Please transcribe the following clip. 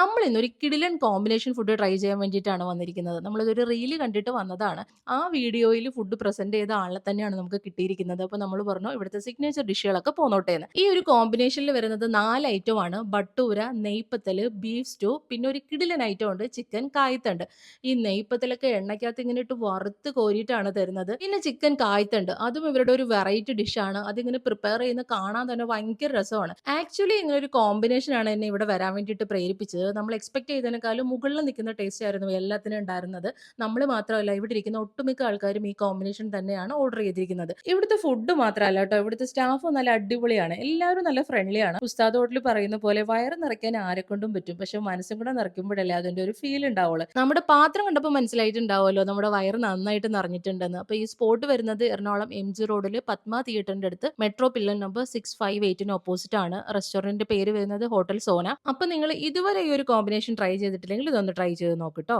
നമ്മൾ ഇന്ന് ഒരു കിടിലൻ കോമ്പിനേഷൻ ഫുഡ് ട്രൈ ചെയ്യാൻ വേണ്ടിയിട്ടാണ് വന്നിരിക്കുന്നത്. നമ്മളിതൊരു റീൽ കണ്ടിട്ട് വന്നതാണ്. ആ വീഡിയോയിൽ ഫുഡ് പ്രസന്റ് ചെയ്ത ആളെ തന്നെയാണ് നമുക്ക് കിട്ടിയിരിക്കുന്നത്. അപ്പോൾ നമ്മൾ പറഞ്ഞു ഇവിടുത്തെ സിഗ്നേച്ചർ ഡിഷുകളൊക്കെ പോന്നോട്ടെ എന്ന്. ഈ ഒരു കോമ്പിനേഷനിൽ വരുന്നത് 4 ഐറ്റമാണ്. ബട്ടൂര, നെയ്പ്പത്തൽ, ബീഫ് സ്റ്റൂ, പിന്നെ ഒരു കിടിലൻ ഐറ്റം ഉണ്ട് ചിക്കൻ കായ്ത്തണ്ട്. ഈ നെയ്പ്പത്തലൊക്കെ എണ്ണയ്ക്കകത്ത് ഇങ്ങനെ ഇട്ട് വറുത്ത് കോരിയിട്ടാണ് തരുന്നത്. പിന്നെ ചിക്കൻ കായ്ത്തണ്ട്. അതും ഇവരുടെ ഒരു വെറൈറ്റി ഡിഷാണ്. അതിങ്ങനെ പ്രിപ്പയർ ചെയ്യുന്ന കാണാൻ തന്നെ ഭയങ്കര രസമാണ്. ആക്ച്വലി ഇങ്ങനെ ഒരു കോമ്പിനേഷൻ ആണ് എന്നെ ഇവിടെ വരാൻ വേണ്ടിയിട്ട് പ്രേരിപ്പിച്ചത്. നമ്മൾ എക്സ്പെക്ട് ചെയ്തതിനേക്കാളും മുകളിൽ നിൽക്കുന്ന ടേസ്റ്റ് ആയിരുന്നു എല്ലാത്തിനും ഉണ്ടായിരുന്നത്. നമ്മൾ മാത്രമല്ല ഇവിടെ ഇരിക്കുന്ന ഒട്ടുമിക്ക ആൾക്കാരും ഈ കോമ്പിനേഷൻ തന്നെയാണ് ഓർഡർ ചെയ്തിരിക്കുന്നത്. ഇവിടുത്തെ ഫുഡ് മാത്രമല്ല കേട്ടോ ഇവിടുത്തെ സ്റ്റാഫ് നല്ല അടിപൊളിയാണ്. എല്ലാവരും നല്ല ഫ്രണ്ട്ലിയാണ്. ഉസ്താദ് ഹോട്ടലിൽ പറയുന്ന പോലെ വയറ് നിറയ്ക്കാൻ ആരെക്കൊണ്ടും പറ്റും. പക്ഷെ മനസ്സും കൂടെ നിറയ്ക്കുമ്പോഴല്ലേ അതിന്റെ ഒരു ഫീൽ ഉണ്ടാവുള്ളൂ. നമ്മുടെ പാത്രം കണ്ടപ്പോൾ മനസ്സിലായിട്ടുണ്ടാവുമല്ലോ നമ്മുടെ വയറ് നന്നായിട്ട് നിറഞ്ഞിട്ടുണ്ടെന്ന്. അപ്പോൾ ഈ സ്പോട്ട് വരുന്നത് എറണാകുളം എം ജി റോഡിൽ പത്മ തിയേറ്ററിന്റെ അടുത്ത് മെട്രോ പില്ലർ നമ്പർ 658ന് ഓപ്പോസിറ്റ് ആണ്. റെസ്റ്റോറന്റിന്റെ പേര് വരുന്നത് ഹോട്ടൽ സോന. അപ്പൊ നിങ്ങൾ ഇതുവരെ ഈ ഒരു കോമ്പിനേഷൻ ട്രൈ ചെയ്തിട്ടില്ലെങ്കിൽ ഇതൊന്ന് ട്രൈ ചെയ്ത് നോക്ക് ട്ടോ.